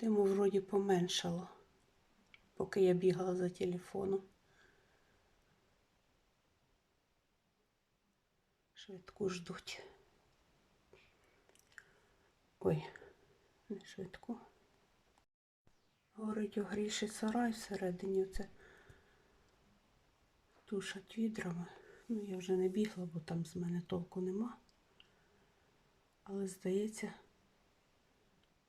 Диму вроді поменшало, поки я бігала за телефоном. Швидку ждуть. Ой, не швидку. Горить у гріші сарай всередині це тушать відрами. Ну, я вже не бігла, бо там з мене толку нема. Але здається,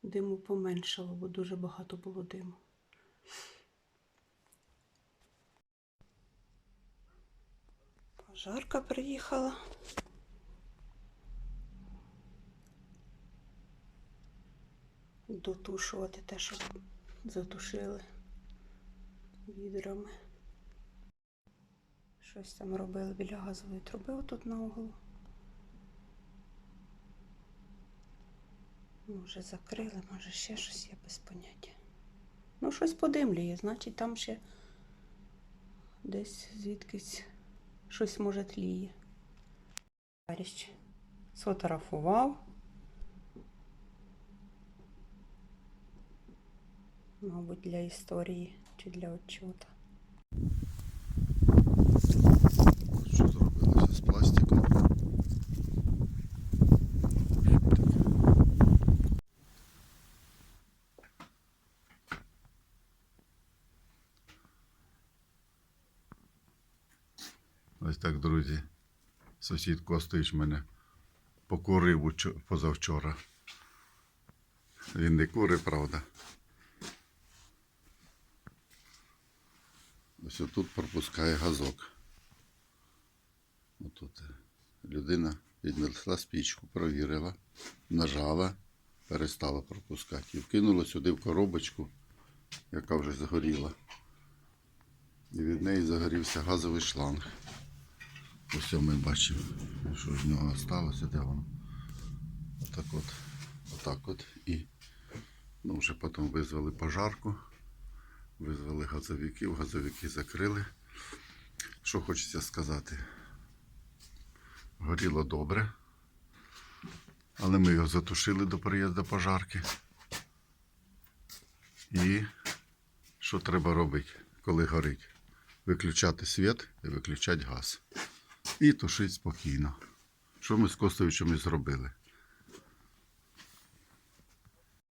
диму поменшало, бо дуже багато було диму. Пожарка приїхала. Дотушувати те, що затушили відрами. Щось там робили біля газової труби отут на углу. Може закрили, може ще щось є без поняття. Ну, щось подимлює, значить там ще десь звідкись щось може тліє. Товариш сфотографував. Мабуть, для історії чи для отчота. Що зробилося з пластиком? Що таке? Ось так, друзі. Сусід Костич мене покурив позавчора. Він не курить, правда. Ось тут пропускає газок. Отут людина піднесла спічку, провірила, нажала, перестала пропускати і вкинула сюди в коробочку, яка вже загоріла. І від неї загорівся газовий шланг. Ось ми бачимо, що з нього залишилося, де воно. Отак от, отак от. І ну, вже потім визвали пожарку, визвали газовиків, газовики закрили. Що хочеться сказати? горіло добре. Але ми його затушили до приїзду пожарки. І що треба робити, коли горить? Виключати світ і виключати газ. І тушить спокійно. Що ми з Костовичем і зробили.